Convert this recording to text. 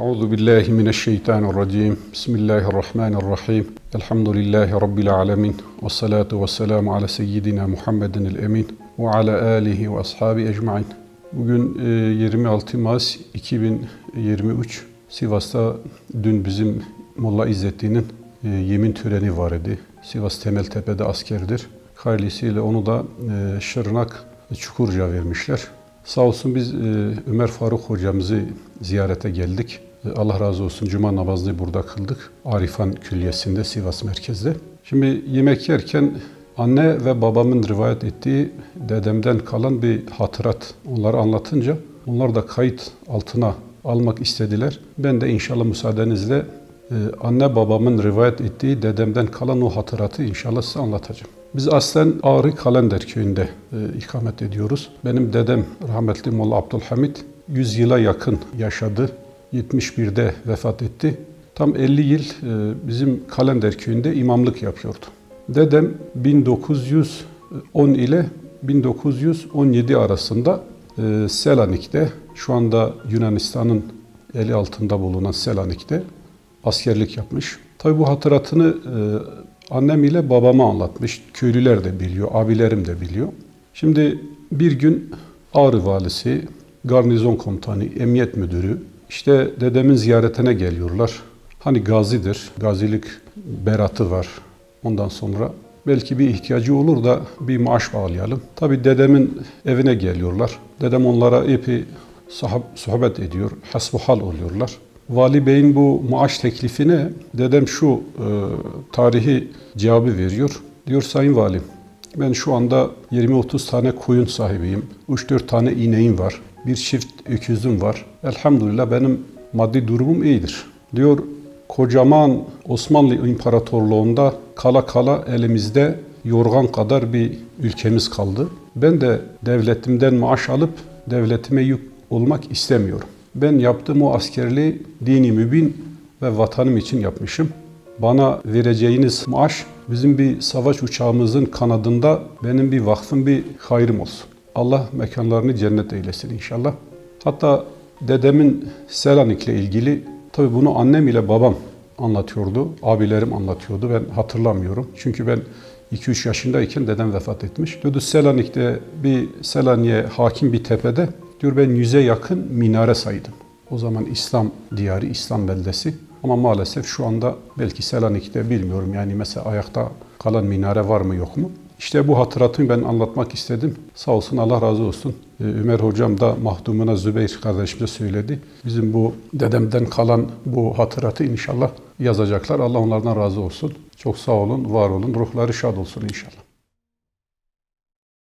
Euzu billahi mineşşeytanirracim. Bismillahirrahmanirrahim. Elhamdülillahi rabbil alamin. Ves salatu vesselamu ala seyyidina Muhammedin el emin ve ala alihi ve ashabi ecmaîn. Bugün e, 26 Mayıs 2023 Sivas'ta dün bizim Molla İzzettin'in e, yemin töreni var idi. Sivas Temeltepe'de askerdir. Hayırlısıyla onu da e, Şırnak Çukurca vermişler. Sağ olsun biz e, Ömer Faruk hocamızı ziyarete geldik. Allah razı olsun cuma namazını burada kıldık. Arifan Külliyesi'nde Sivas merkezde. Şimdi yemek yerken anne ve babamın rivayet ettiği dedemden kalan bir hatırat onları anlatınca onlar da kayıt altına almak istediler. Ben de inşallah müsaadenizle e, anne babamın rivayet ettiği dedemden kalan o hatıratı inşallah size anlatacağım. Biz aslen Ağrı Kalender köyünde e, ikamet ediyoruz. Benim dedem rahmetli Molla Abdülhamit 100 yıla yakın yaşadı. 71'de vefat etti. Tam 50 yıl e, bizim Kalender köyünde imamlık yapıyordu. Dedem 1910 ile 1917 arasında e, Selanik'te, şu anda Yunanistan'ın eli altında bulunan Selanik'te askerlik yapmış. Tabi bu hatıratını e, annem ile babama anlatmış. Köylüler de biliyor, abilerim de biliyor. Şimdi bir gün Ağrı valisi, garnizon komutanı, emniyet müdürü işte dedemin ziyaretine geliyorlar. Hani gazidir, gazilik beratı var. Ondan sonra belki bir ihtiyacı olur da bir maaş bağlayalım. Tabi dedemin evine geliyorlar. Dedem onlara epey sahab, sohbet ediyor, hasbuhal oluyorlar. Vali Bey'in bu maaş teklifine dedem şu e, tarihi cevabı veriyor. Diyor Sayın Valim, ben şu anda 20-30 tane koyun sahibiyim. 3-4 tane ineğim var. Bir çift öküzüm var. Elhamdülillah benim maddi durumum iyidir. Diyor kocaman Osmanlı İmparatorluğu'nda kala kala elimizde yorgan kadar bir ülkemiz kaldı. Ben de devletimden maaş alıp devletime yük olmak istemiyorum. Ben yaptığım o askerliği dini mübin ve vatanım için yapmışım. Bana vereceğiniz maaş bizim bir savaş uçağımızın kanadında benim bir vakfım bir hayrım olsun. Allah mekanlarını cennet eylesin inşallah. Hatta dedemin Selanik'le ilgili tabi bunu annem ile babam anlatıyordu. Abilerim anlatıyordu. Ben hatırlamıyorum. Çünkü ben 2-3 yaşındayken dedem vefat etmiş. Diyordu Selanik'te bir Selanik'e hakim bir tepede diyor ben yüze yakın minare saydım. O zaman İslam diyarı, İslam beldesi. Ama maalesef şu anda belki Selanik'te bilmiyorum yani mesela ayakta kalan minare var mı yok mu? İşte bu hatıratını ben anlatmak istedim. Sağ olsun Allah razı olsun. Ee, Ömer hocam da mahdumuna Zübeyir kardeşimize söyledi. Bizim bu dedemden kalan bu hatıratı inşallah yazacaklar. Allah onlardan razı olsun. Çok sağ olun, var olun. Ruhları şad olsun inşallah.